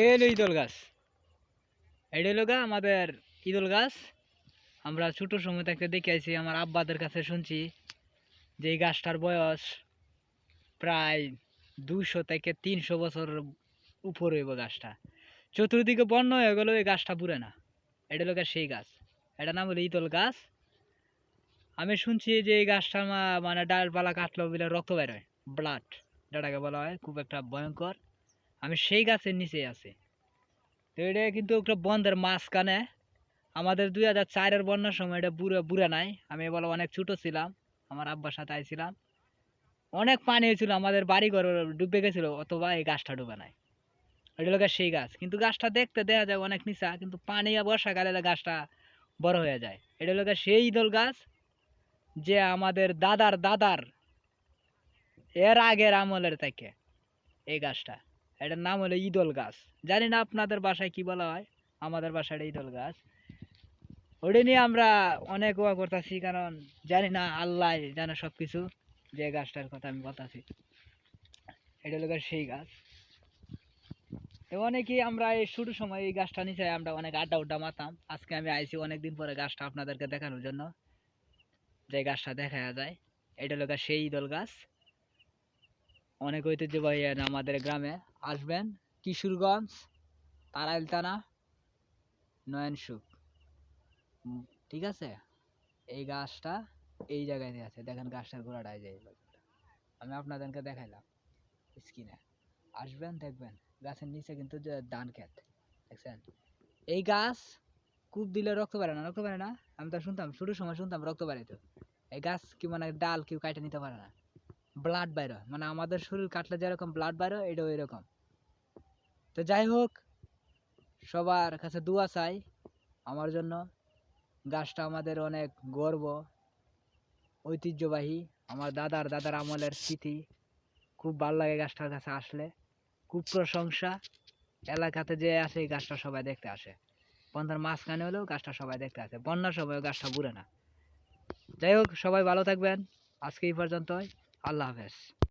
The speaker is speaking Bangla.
এই হলো ইদল গাছ। এটা হলো গা আমাদের ইদল গাছ। আমরা ছোটো সময় থেকে দেখে আইছি আমার আব্বাদের কাছে শুনছি যে এই গাছটার বয়স প্রায় দুশো থেকে তিনশো বছর উপর হইব গাছটা। চতুর্দিকে বন্য হয়ে গেলেও এই গাছটা পুরে না। এটা হলো সেই গাছ। এটা নাম হলো ইদল গাছ। আমি শুনছি যে এই গাছটা মানে ডালপালা কাটলো বলে রক্ত বের হয় ব্লাড, যেটাকে বলা হয়, খুব একটা ভয়ঙ্কর। আমি সেই গাছের নিচে আছি। তো এটা কিন্তু একটা বন্ধের মাঝখানে। আমাদের দুই হাজার চারের বন্যার সময় এটা বুড়ে বুড়ে নাই। আমি বলো অনেক ছোট ছিলাম, আমার আব্বার সাথে আইছিলাম। অনেক পানি হয়েছিল, আমাদের বাড়ি ঘর ডুবে গেছিল, অথবা এই গাছটা ডুবে নাই। হলো গা সেই গাছ। কিন্তু গাছটা দেখতে দেখা যায় অনেক নিচা, কিন্তু পানি বর্ষাকালে গাছটা বড় হয়ে যায়। এটা গা সেই দল গাছ, যে আমাদের দাদার দাদার এর আগের আমলের থেকে এই গাছটা। এটার নাম হলো ইদল গাছ। জানি না আপনাদের বাসায় কি বলা হয়, আমাদের বাসায় এটা ইদল গাছ। ওটা নিয়ে আমরা অনেক ওয়া করতেছি, কারণ জানি না আল্লাহ জানে সব কিছু যে গাছটার কথা আমি বলতেছি। এটা হলো সেই গাছ। তো অনেকেই আমরা এই শুরু সময় এই গাছটা নিচে আমরা অনেক আড্ডা উড্ডা মাতাম আজকে আমি আইছি অনেকদিন পরে গাছটা আপনাদেরকে দেখানোর জন্য, যে গাছটা দেখা যায়। এটা হলো সেই ইদল গাছ। অনেক ঐতিহ্যবাহী আর আমাদের গ্রামে আসবেন কিশোরগঞ্জ, তারাইল থানা নয়ন সুখ ঠিক আছে? এই গাছটা এই জায়গায় আছে। দেখেন গাছটার গোড়াটায় যায় আমি আপনাদেরকে দেখাইলাম স্ক্রিনে আসবেন, দেখবেন। গাছের নিচে কিন্তু ধান ক্ষেত, দেখছেন? এই গাছ কূপ দিলে রক্ত পারে না, রক্ত পারে না? আমি তো শুনতাম, শুরুর সময় শুনতাম রক্ত বাড়ে তো এই গাছ কি মানে ডাল কেউ কাটে নিতে পারে না। ব্লাড বাইর হয়। মানে আমাদের শরীর কাটলে যেরকম ব্লাড বাইর হয়, এটাও এরকম। তো যাই হোক সবার কাছে দোয়া চাই। আমার জন্য গাছটা আমাদের অনেক গর্ব ঐতিহ্যবাহী। আমার দাদার দাদার আমলের স্মৃতি। খুব ভালো লাগে গাছটার কাছে আসলে। খুব প্রশংসা। এলাকাতে যে আসে এই গাছটা সবাই দেখতে আসে। বন্ধার মাঝখানে হলেও গাছটা সবাই দেখতে আসে। বন্যার সময় গাছটা বুড়ে না। যাই হোক সবাই ভালো থাকবেন। আজকে এই পর্যন্তই। আল্লাহ হাফেজ